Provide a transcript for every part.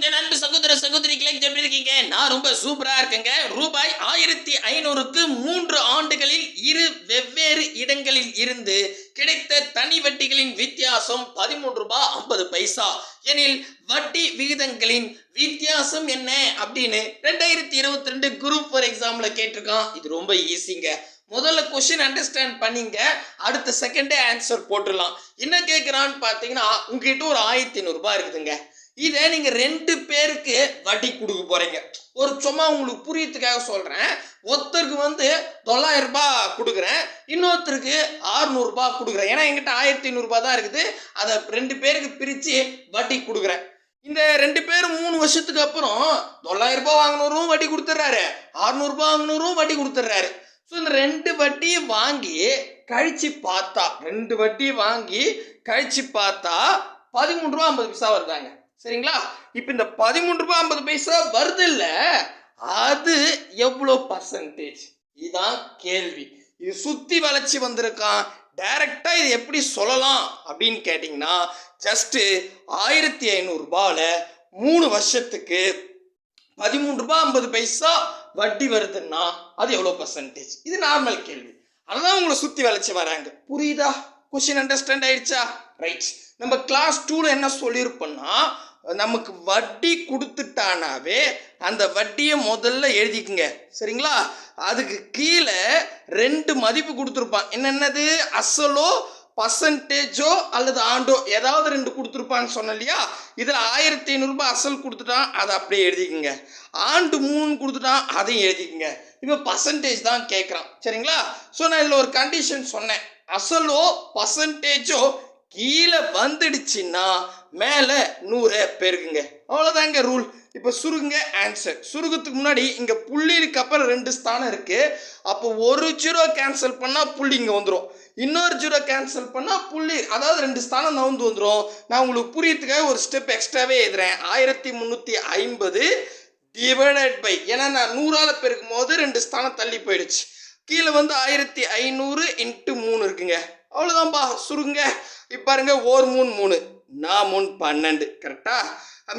என் அன்பு சகோதர சகோதரிகளை எப்படி இருக்கீங்க? நான் ரொம்ப சூப்பரா இருக்கேங்க. ரூபாய் ஆயிரத்தி ஐநூறுக்கு மூன்று ஆண்டுகளில் இரு வெவ்வேறு இடங்களில் இருந்து கிடைத்த தனி வட்டிகளின் வித்தியாசம் பதிமூன்று ரூபாய் ஐம்பது பைசா. எனில் வட்டி விகிதங்களின் வித்தியாசம் என்ன அப்படின்னு ரெண்டாயிரத்தி இருபத்தி ரெண்டு குரூப் ஃபார் எக்ஸாம்ல கேட்டிருக்கான். இது ரொம்ப ஈஸிங்க முதல்ல கொஸ்டின் அண்டர்ஸ்டாண்ட் பண்ணீங்க. அடுத்த செகண்டே ஆன்சர் போட்டுடலாம். என்ன கேட்குறான்னு பார்த்தீங்கன்னா உங்ககிட்ட ஒரு ஆயிரத்தி ஐநூறுரூபா இருக்குதுங்க. இதை நீங்கள் ரெண்டு பேருக்கு வட்டி கொடுக்க போகிறீங்க ஒரு சும்மா உங்களுக்கு புரியத்துக்காக சொல்கிறேன் ஒருத்தருக்கு வந்து தொள்ளாயிரம் ரூபாய் கொடுக்குறேன். இன்னொருத்தருக்கு ஆறுநூறுபா கொடுக்குறேன். ஏன்னா என்கிட்ட ஆயிரத்தி ஐநூறுபா தான் இருக்குது. அதை ரெண்டு பேருக்கு பிரித்து வட்டி கொடுக்குறேன். இந்த ரெண்டு பேரும் மூணு வருஷத்துக்கு அப்புறம் தொள்ளாயிரம் ரூபாய் வாங்கினவரும் வட்டி கொடுத்துட்றாரு. ஆறுநூறுபா வாங்கினவரும் வட்டி கொடுத்துட்றாரு. ஸோ இந்த ரெண்டு வட்டியை வாங்கி கழிச்சு பார்த்தா ரெண்டு வட்டியை வாங்கி கழிச்சு பார்த்தா பதிமூணு ரூபா ஐம்பது பைசா வருதாங்க. சரிங்களா? இப்போ இந்த பதிமூன்று ரூபாய் ஐம்பது பைசா வருது இல்லை? அது எவ்வளோ பர்சன்டேஜ் இதுதான் கேள்வி. இது சுற்றி வளைச்சி வந்திருக்கான். டைரக்டாக இது எப்படி சொல்லலாம் அப்படின்னு கேட்டிங்கன்னா ஜஸ்ட்டு ஆயிரத்தி ஐநூறுரூபாவில் மூணு வருஷத்துக்கு பதிமூணு ரூபாய் ஐம்பது பைசா வட்டி வருதுன்னா அது எவ்வளோ பர்சன்டேஜ் இது நார்மல் கேள்வி. அதுதான் உங்களை சுற்றி வளைச்சி வராங்க. புரியுதா? கொஷின் அண்டர்ஸ்டாண்ட் ஆயிடுச்சா? ரைட் நம்ம கிளாஸ் டூவில் என்ன சொல்லியிருப்போம்னா நமக்கு வட்டி கொடுத்துட்டானாவே அந்த வட்டியை முதல்ல எழுதிக்குங்க. சரிங்களா? அதுக்கு கீழே ரெண்டு மதிப்பு கொடுத்துருப்பான். என்னென்னது? அசலோ பர்சன்டேஜோ அல்லது ஆண்டோ? ஏதாவது ரெண்டு கொடுத்துருப்பான்னு சொன்னேன் இல்லையா இதில் ஆயிரத்தி ஐநூறுரூபா அசல் கொடுத்துட்டான். அதை அப்படியே எழுதிக்குங்க. ஆண்டு மூணு கொடுத்துட்டான். அதையும் எழுதிக்குங்க. இப்போ பர்சன்டேஜ் தான் கேட்குறான். சரிங்களா? ஸோ நான் இதில் ஒரு கண்டிஷன் சொன்னேன். அசலோ பர்சன்டேஜோ கீழே வந்துடுச்சுன்னா மேலே நூறை பெருக்குங்க அவ்வளோதாங்க ரூல் இப்போ சுருங்க ஆன்சர் சுருகத்துக்கு முன்னாடி இங்கே புள்ளிக்கு அப்புறம் ரெண்டு ஸ்தானம் இருக்குது அப்போ ஒரு ஜீரோ கேன்சல் பண்ணால் புள்ளி இங்கே வந்துடும் இன்னொரு ஜீரோ கேன்சல் பண்ணால் புள்ளி அதாவது ரெண்டு ஸ்தானம் நவுந்து வந்துடும் நான் உங்களுக்கு புரியத்துக்காக ஒரு ஸ்டெப் எக்ஸ்ட்ராவே எழுதுறேன். ஆயிரத்தி முந்நூற்றி ஐம்பது டிவைடட் பை ஏன்னா நான் நூறால் பெருக்கும் போது ரெண்டு ஸ்தானம் தள்ளி போயிடுச்சு. கீழே வந்து ஆயிரத்தி ஐநூறு இன்ட்டு மூணு இருக்குங்க. அவ்வளோதான்ப்பா சுருங்க. இப்போ பாருங்க ஓர் மூணு மூணு நான் மூணு பன்னெண்டு. கரெக்டா?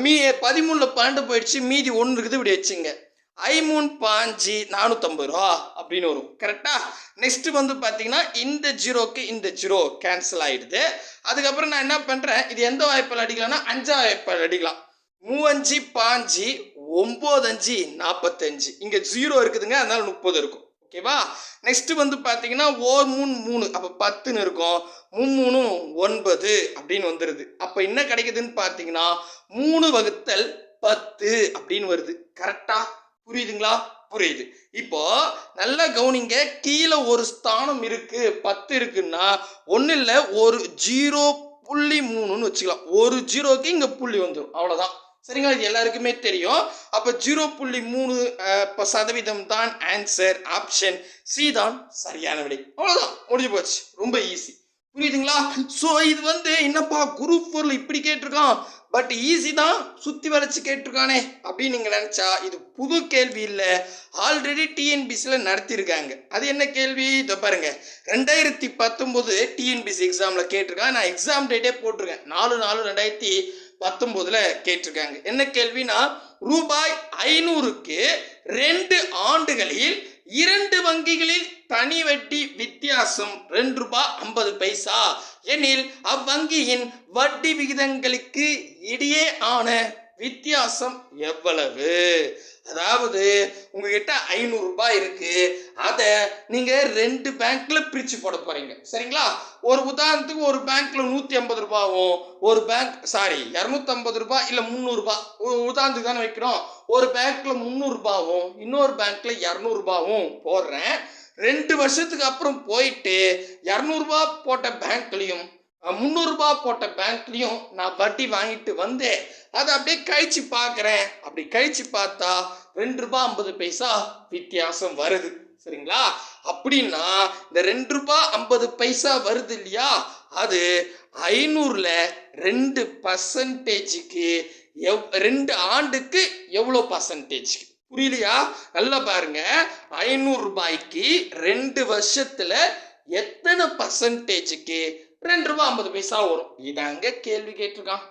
மீ பதிமூணில் பன்னெண்டு போயிடுச்சு மீதி ஒன்று இருக்குது இப்படி வச்சுங்க. ஐ மூணு பாஞ்சு நானூற்றம்பது ரூபா அப்படின்னு வரும். கரெக்டாக நெக்ஸ்ட்டு வந்து பார்த்தீங்கன்னா இந்த ஜீரோக்கு இந்த ஜீரோ கேன்சல் ஆகிடுது அதுக்கப்புறம் நான் என்ன பண்ணுறேன் இது எந்த வாய்ப்பில் அடிக்கலாம்னா அஞ்சா வாய்ப்பால் அடிக்கலாம். மூவஞ்சு பாஞ்சு ஒம்போதஞ்சு நாற்பத்தஞ்சு இங்கே ஜீரோ இருக்குதுங்க அதனால் முப்பது இருக்கும். ஓகேவா நெக்ஸ்ட் வந்து பார்த்தீங்கன்னா ஓர் மூணு மூணு அப்போ பத்துன்னு இருக்கும். மும்மூணு ஒன்பது அப்படின்னு வந்துடுது அப்போ என்ன கிடைக்குதுன்னு பார்த்தீங்கன்னா மூணு வகுத்தல் பத்து அப்படின்னு வருது. கரெக்டா புரியுதுங்களா? புரியுது. இப்போ நல்லா கவனிங்க. கீழே ஒரு ஸ்தானம் இருக்கு. பத்து இருக்குன்னா ஒன்றும் இல்லை ஒரு ஜீரோ புள்ளி மூணுன்னு வச்சுக்கலாம். ஒரு ஜீரோக்கு இங்கே புள்ளி வந்துடும் அவ்வளோதான் சரிங்களா? இது எல்லாருக்குமே தெரியும். அப்போ ஜீரோ புள்ளி மூணு இப்போ சதவீதம் தான் ஆன்சர் ஆப்ஷன் சி தான் சரியான விடை. அவ்வளோதான் முடிஞ்சு போச்சு. ரொம்ப ஈஸி புரியுதுங்களா? ஸோ இது வந்து என்னப்பா குரூப் ஃபோரில் இப்படி கேட்டிருக்கான். பட் ஈஸி தான் சுற்றி வளைச்சு கேட்டிருக்கானே அப்படின்னு நீங்கள் நினச்சா இது புது கேள்வி இல்லை. ஆல்ரெடி டிஎன்பிசியில் நடத்தியிருக்காங்க. அது என்ன கேள்வி? இதை பாருங்க. ரெண்டாயிரத்தி பத்தொம்போது டிஎன்பிசி எக்ஸாமில் கேட்டிருக்கான். நான் எக்ஸாம் டேட்டே போட்டிருக்கேன். நாலு நாலு ரெண்டாயிரத்தி பத்தொம்போதில் கேட்டிருக்காங்க. என்ன கேள்வினா ரூபாய் ஐநூறுக்கு ரெண்டு ஆண்டுகளில் இரண்டு வங்கிகளில் தனி வட்டி வித்தியாசம் ரெண்டு ரூபாய் ஐம்பது பைசா. எனில் அவ்வங்கியின் வட்டி விகிதங்களுக்கு இடையே ஆன வித்தியாசம் எவ்வளவு? அதாவது உங்ககிட்ட ஐநூறு ரூபாய் இருக்கு. அதை நீங்க ரெண்டு பேங்க்ல பிரிச்சு போட போறீங்க. சரிங்களா? ஒரு உதாரணத்துக்கு ஒரு பேங்க்ல நூத்தி ஐம்பது ரூபாவும் ஒரு பேங்க் சாரி இரநூத்தம்பது ரூபாய் இல்ல முந்நூறு ரூபாய். உதாரணத்துக்கு தானே வைக்கிறோம். ஒரு பேங்க்ல முந்நூறு ரூபாவும் இன்னொரு பேங்க்ல இரநூறு ரூபாவும் போடுறேன். ரெண்டு வருஷத்துக்கு அப்புறம் போயிட்டு இரநூறுபா போட்ட பேங்க்லையும் முந்நூறுரூபா போட்ட பேங்க்லையும் நான் வட்டி வாங்கிட்டு வந்தேன். அதை அப்படியே கழிச்சு பார்க்குறேன். அப்படி கழிச்சு பார்த்தா ரெண்டு ரூபா ஐம்பது பைசா வித்தியாசம் வருது. சரிங்களா? அப்படின்னா இந்த ரெண்டு ரூபா ஐம்பது பைசா வருது இல்லையா? அது ஐநூறுல ரெண்டு பர்சன்டேஜுக்கு எவ் ரெண்டு ஆண்டுக்கு எவ்வளோ பர்சன்டேஜ் புரியலையா? நல்லா பாருங்க. ஐநூறு ரூபாய்க்கு ரெண்டு வருஷத்துல எத்தனை பர்சன்டேஜுக்கு ரெண்டு ரூபாய் ஐம்பது பைசா வரும். இதாங்க கேள்வி கேட்டிருக்கான்.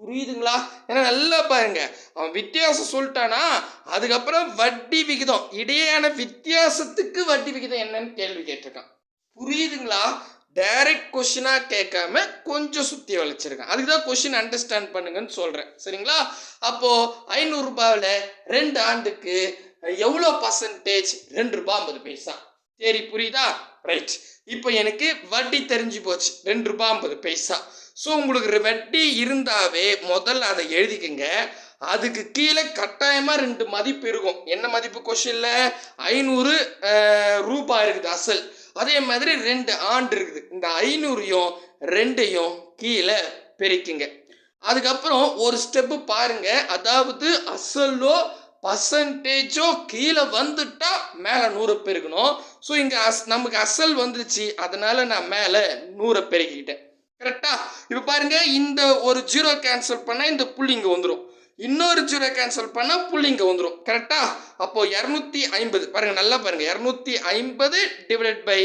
புரியுதுங்களா? ஏன்னா நல்லா பாருங்க. அவன் வித்தியாசம் சொல்லிட்டானா அதுக்கப்புறம் வட்டி விகிதம். இடையேயான வித்தியாசத்துக்கு வட்டி விகிதம் என்னன்னு கேள்வி கேட்டிருக்கான். புரியுதுங்களா? டைரக்ட் கொஷினாக கேட்காம கொஞ்சம் சுற்றி வளைச்சிருக்கேன். அதுக்கு தான் கொஷின் அண்டர்ஸ்டாண்ட் பண்ணுங்கன்னு சொல்கிறேன் சரிங்களா? அப்போது ஐநூறுரூபாவில் ரெண்டு ஆண்டுக்கு எவ்வளோ பர்சன்டேஜ் ரெண்டு ரூபா ஐம்பது பைசா. சரி புரியுதா? ரைட் இப்போ எனக்கு வட்டி தெரிஞ்சு போச்சு. ரெண்டு ரூபா ஐம்பது பைசா. ஸோ உங்களுக்கு வட்டி இருந்தாவே முதல்ல அதை எழுதிக்கங்க. அதுக்கு கீழே கட்டாயமாக ரெண்டு மதிப்பு இருக்கும். என்ன மதிப்பு கொஷனில் ஐநூறு ரூபாய் இருக்குது அசல். அதே மாதிரி ரெண்டு ஆண்டு இருக்குது. இந்த ஐநூறையும் ரெண்டையும் கீழே பெருக்கிங்க. அதுக்கப்புறம் ஒரு ஸ்டெப்பு பாருங்கள் அதாவது அசலோ பர்சன்டேஜோ கீழே வந்துட்டா மேலே நூறை பெருக்கணும் ஸோ இங்கே அஸ் நமக்கு அசல் வந்துருச்சு. அதனால நான் மேலே நூறை பெருக்கிக்கிட்டேன் கரெக்டா இப்போ பாருங்க இந்த ஒரு ஜீரோ கேன்சல் பண்ணால் இந்த புள்ளி இங்கே வந்துடும் இன்னொரு ஜீரோ கேன்சல் பண்ணால் புள்ளி இங்கே வந்துடும் கரெக்டா அப்போ இரநூத்தி ஐம்பது. பாருங்க நல்லா பாருங்க. இரநூத்தி ஐம்பது டிவைட் பை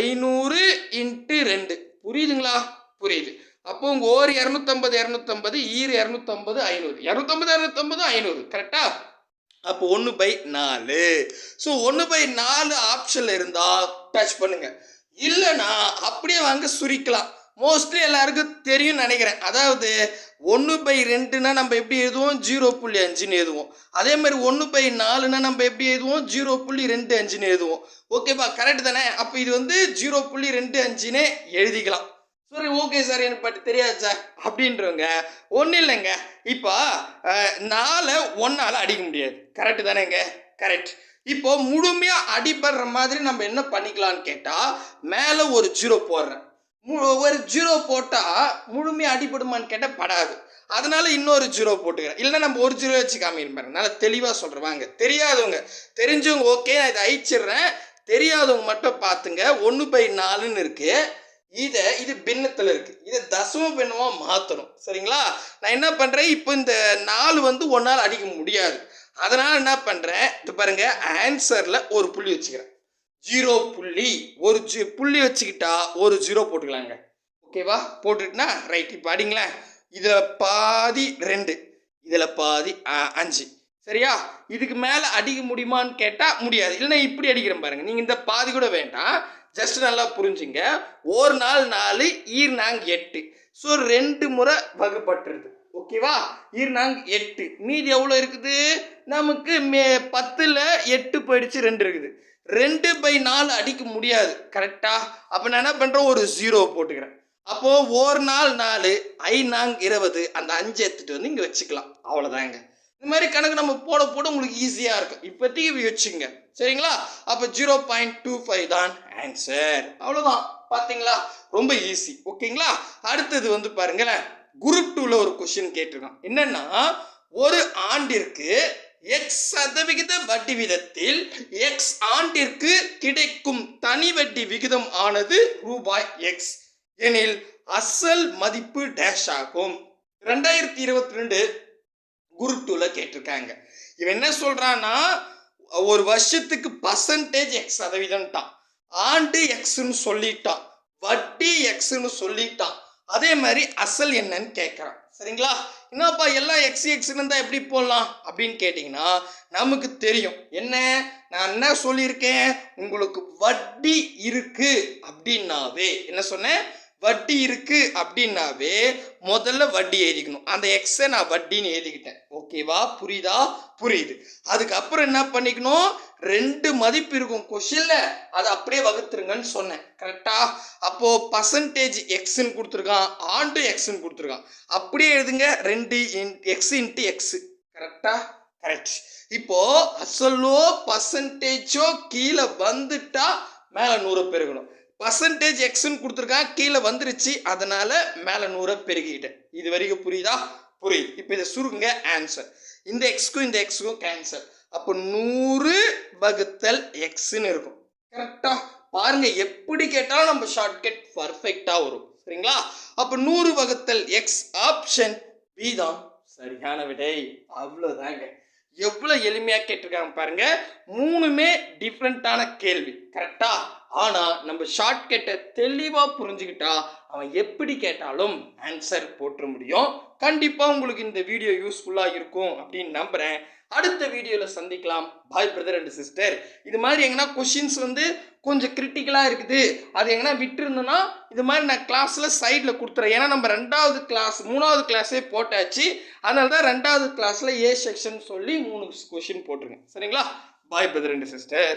ஐநூறு இன்ட்டு ரெண்டு. புரியுதுங்களா? புரியுது. அப்போ உங்கள் ஓர் இரநூத்தம்பது இரநூத்தம்பது ஈர் இரநூத்தம்பது ஐநூறு. இரநூத்தம்பது இரநூத்தம்பது ஐநூறு. கரெக்டா அப்போ ஒன்று பை நாலு. ஸோ ஒன்று பை நாலு ஆப்ஷனில் இருந்தால் டச் பண்ணுங்கள் இல்லைன்னா அப்படியே வாங்க சுரிக்கலாம். மோஸ்ட்லி எல்லாருக்கும் தெரியும்னு நினைக்கிறேன். அதாவது ஒன்று பை ரெண்டுனா நம்ம எப்படி எழுதுவோம்? ஜீரோ புள்ளி அஞ்சுன்னு எழுதுவோம். அதே மாதிரி ஒன்று பை நாலுனா நம்ம எப்படி எழுதுவோம்? ஜீரோ புள்ளி ரெண்டு அஞ்சுன்னு எழுதுவோம். ஓகேப்பா கரெக்ட் தானே? அப்போ இது வந்து ஜீரோ புள்ளி ரெண்டு அஞ்சுன்னு எழுதிக்கலாம். சரி ஓகே சார் எனக்கு பட் தெரியாது சார் அப்படின்றவங்க ஒன்றும் இல்லைங்க. இப்போ நாலு ஒன்றால் அடிக்க முடியாது. கரெக்டு தானேங்க? கரெக்ட் இப்போ முழுமையாக அடிபடுற மாதிரி நம்ம என்ன பண்ணிக்கலாம்னு கேட்டால் மேலே ஒரு ஜீரோ போடுறேன். ஒரு ஜீரோ போட்டால் முழுமையாக அடிபடுமான்னு கேட்டால் படாது. அதனால இன்னொரு ஜீரோ போட்டுக்கிறேன். இல்லை நம்ம ஒரு ஜீரோ வச்சு காமிக்கிறேன் நல்லா தெளிவாக சொல்கிறேன் வாங்க. தெரியாதவங்க தெரிஞ்சவங்க ஓகே நான் இதை அழிச்சிடுறேன். தெரியாதவங்க மட்டும் பார்த்துங்க. ஒன்று பை நாலுன்னு இருக்குது இதை இது பின்னத்தில் இருக்கு. இதை தசம பின்னமாக மாற்றணும் சரிங்களா? நான் என்ன பண்ணுறேன் இப்போ இந்த நாலு வந்து ஒன்றால் அடிக்க முடியாது. அதனால் என்ன பண்ணுறேன் இது பாருங்க ஆன்சரில் ஒரு புள்ளி வச்சுக்கிறேன். ஜீரோ புள்ளி. ஒரு ஜி புள்ளி வச்சுக்கிட்டா ஒரு ஜீரோ போட்டுக்கலாங்க. ஓகேவா போட்டுட்டுனா ரைட் இப்போ அடிங்களேன் இதில் பாதி ரெண்டு. இதில் பாதி அஞ்சு. சரியா? இதுக்கு மேலே அடிக்க முடியுமான்னு கேட்டால் முடியாது. இல்லைன்னா இப்படி அடிக்கிறேன் பாருங்கள் நீங்கள் இந்த பாதி கூட வேண்டாம். ஜஸ்ட் நல்லா புரிஞ்சுங்க. ஒரு நாள் நாலு ஈர் நாங் எட்டு. ஸோ ரெண்டு முறை வகுப்பட்டுருது ஓகேவா ஈர் நாங் எட்டு. மீதி எவ்வளோ இருக்குது? நமக்கு மே பத்தில் எட்டு போயிடுச்சு ரெண்டு இருக்குது. ரெண்டு பை நாலு அடிக்க முடியாது. கரெக்டாக அப்போ நான் என்ன பண்ணுறேன் ஒரு ஜீரோ போட்டுக்கிறேன். அப்போது ஒரு நாள் நாலு ஐ நாங் இருபது. அந்த அஞ்சு எடுத்துகிட்டு வந்து இங்கே வச்சுக்கலாம். அவ்வளோதாங்க இந்த மாதிரி கணக்கு நம்ம போட போட உங்களுக்கு ஈஸியாக இருக்கும். இப்போதைக்கு இப்படி வச்சுங்க சரிங்களா? அப்போ ஜீரோ பாயிண்ட் டூ ஃபைவ் தான் ஆன்சர் அவ்வளோதான் பார்த்தீங்களா ரொம்ப ஈஸி ஓகேங்களா? அடுத்தது வந்து பாருங்களேன். குரூப் டூவில் ஒரு கொஷின் கேட்டிருக்கான். என்னன்னா ஒரு ஆண்டிற்கு எக்ஸ் சதவிகித வட்டி விகிதத்தில் எக்ஸ் ஆண்டிற்கு கிடைக்கும் தனி வட்டி விகிதம் ஆனது ரூபாய் எக்ஸ் எனில் அசல் மதிப்பு டேஷ் ஆகும். ரெண்டாயிரத்தி இருபத்தி ரெண்டு குரூப் டூவில் கேட்டிருக்காங்க. இவன் என்ன சொல்கிறான்னா ஒரு வருஷத்துக்கு பர்சன்டேஜ் எக்ஸ் சதவீதம்ட்டான். ஆண்டு எக்ஸ்ன்னு சொல்லிட்டான். வட்டி எக்ஸ்ன்னு சொல்லிட்டான். அதே மாதிரி அசல் என்னன்னு கேட்குறான். சரிங்களா? என்னப்பா எல்லாம் எக்ஸ் எக்ஸ்னு இருந்தால் எப்படி போடலாம்? அப்படின்னு கேட்டிங்கன்னா நமக்கு தெரியும். என்ன? நான் என்ன சொல்லியிருக்கேன்? உங்களுக்கு வட்டி இருக்குது அப்படின்னாவே என்ன சொன்னேன்? வட்டி இருக்குது அப்படின்னாவே முதல்ல வட்டி எழுதிக்கணும் அந்த எக்ஸை நான் வட்டின்னு எழுதிக்கிட்டேன். ஓகேவா புரியுதா? புரியுது. அதுக்கப்புறம் என்ன பண்ணிக்கணும்? ரெண்டு மதிப்பு இருக்கும். கொஷினில் அதை அப்படியே வகுத்துருங்கன்னு சொன்னேன். கரெக்டா அப்போது பர்சன்டேஜ் எக்ஸ்ன்னு கொடுத்துருக்கான். ஆண்டு எக்ஸ்ன்னு கொடுத்துருக்கான். அப்படியே எழுதுங்க. ரெண்டு இன் எக்ஸ் இன்ட்டு எக்ஸு கரெக்டா கரெக்ட் இப்போ அசலோ பர்சன்டேஜோ கீழே வந்துட்டா மேலே நூறு பெருகணும் பர்சன்டேஜ் எக்ஸ்ன்னு கொடுத்துருக்கான் கீழே வந்துருச்சு. அதனால மேலே நூறை பெருகிக்கிட்டேன் இது வரைக்கும் புரியுதா? புரியுது. இப்போ இதை சுருங்க ஆன்சர் இந்த எக்ஸ்க்கும் இந்த எக்ஸுக்கும் கேன்சர் அப்போ நூறு வகுத்தல் எக்ஸ்ன்னு இருக்கும். கரெக்டாக பாருங்க எப்படி கேட்டாலும் நம்ம ஷார்ட்கட் பர்ஃபெக்டாக வரும். சரிங்களா? அப்போ நூறு வகுத்தல் எக்ஸ் ஆப்ஷன் பி தான். சரியான விடை. அவ்வளோதாங்க. எவ்வளோ எளிமையாக கேட்டிருக்காங்க பாருங்க. மூணுமே டிஃப்ரெண்ட்டான கேள்வி. கரெக்டாக ஆனால் நம்ம ஷார்ட்கட்டை தெளிவாக புரிஞ்சுக்கிட்டா அவன் எப்படி கேட்டாலும் ஆன்சர் போட்டுற முடியும். கண்டிப்பாக உங்களுக்கு இந்த வீடியோ யூஸ்ஃபுல்லாக இருக்கும் அப்படின்னு நம்புகிறேன் அடுத்த வீடியோவில் சந்திக்கலாம். பாய் பிரதர் அண்ட் சிஸ்டர் இது மாதிரி எங்கன்னா கொஷின்ஸ் வந்து கொஞ்சம் கிரிட்டிக்கலாக இருக்குது. அது எங்கன்னா விட்டுருந்தோன்னா இது மாதிரி நான் கிளாஸில் சைடில் கொடுத்துறேன். ஏன்னா நம்ம ரெண்டாவது கிளாஸ் மூணாவது கிளாஸே போட்டாச்சு. அதனால தான் ரெண்டாவது கிளாஸில் ஏ செக்ஷன் சொல்லி மூணு கொஷின் போட்டிருக்கேன். சரிங்களா? பாய் பிரதர் அண்ட் சிஸ்டர்